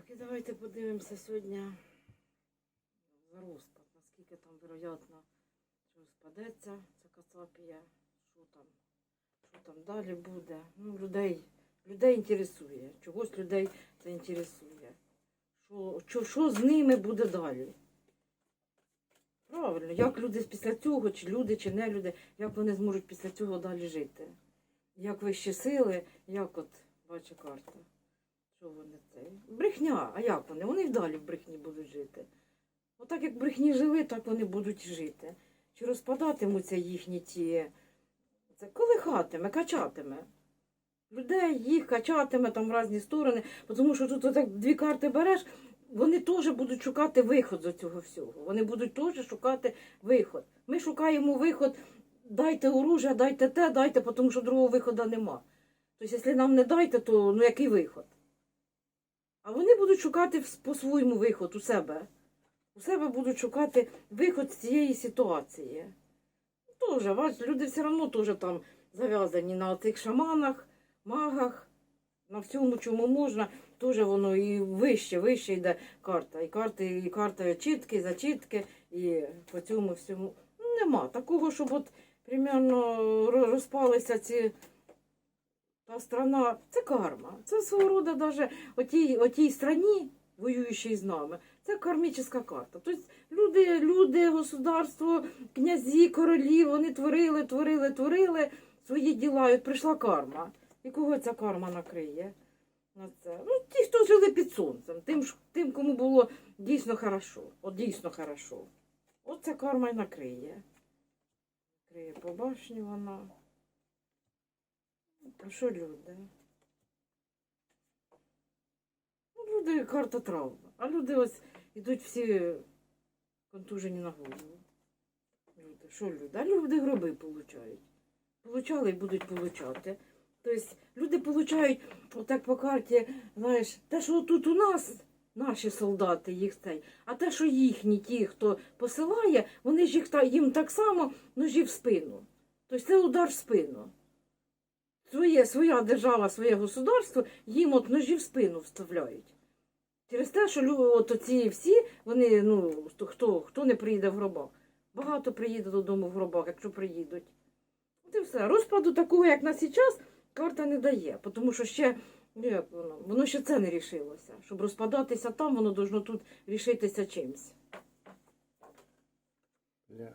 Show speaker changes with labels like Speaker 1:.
Speaker 1: Так, і давайте подивимося сьогодні за розпад, наскільки там вероятно, що спадеться ця кацапія, що там, що там далі буде. Ну, людей, людей інтересує, чогось людей це інтересує. Що, що, що з ними буде далі? Правильно, як люди після цього, чи люди, чи не люди, як вони зможуть після цього далі жити? Як вищі сили, як от бачу карта. Що вони це? Брехня, а як вони? Вони й далі в брехні будуть жити. Отак як брехні жили, так вони будуть жити. Чи розпадатимуться їхні ті. Це колихатиме, качатиме. Людей їх качатиме там в різні сторони, тому що тут отак дві карти береш, вони теж будуть шукати виход з цього всього. Вони будуть теж шукати виход. Ми шукаємо виход, дайте оружие, дайте те, дайте, тому що другого виходу нема. Тобто, якщо нам не дайте, то ну який виход? А вони будуть шукати по-своєму виход у себе. У себе будуть шукати виход з цієї ситуації. Тоже, бач, люди все одно теж там зав'язані на цих шаманах, магах, на всьому, чому можна. Теж воно і вище, вище йде карта. І карти, і карта чітки, зачітки, і по цьому всьому. Ну, нема такого, щоб от примерно розпалися ці. Та страна, це карма. Це свого роду даже отій, отій страні, воюючій з нами, це кармічна карта. Тобто люди, люди, государство, князі, королі, вони творили, творили, творили свої діла, і от прийшла карма. І кого ця карма накриє? На це? Ну, ті, хто жили під сонцем, тим, тим, кому було дійсно хорошо. От дійсно хорошо. От карма й накриє. Накриє по башні вона. Про люди? Ну, люди карта травма. А люди ось ідуть всі контужені на голову. Люди, що люди? А люди гроби получають. Получали і будуть получати. Тобто люди получають, отак по карті, знаєш, те, що тут у нас, наші солдати, їх цей, а те, що їхні, ті, хто посилає, вони ж їх їм так само ножі в спину. Тобто це удар в спину своє, своя держава, своє государство їм от ножі в спину вставляють. Через те, що от оці всі, вони, ну, хто- хто, не приїде в гробах. Багато приїде додому в гробах, якщо приїдуть. От і все. Розпаду такого, як на зараз, карта не дає, тому що ще ну, як воно, воно ще це не рішилося. Щоб розпадатися там, воно должно тут рішитися чимось.
Speaker 2: Ля.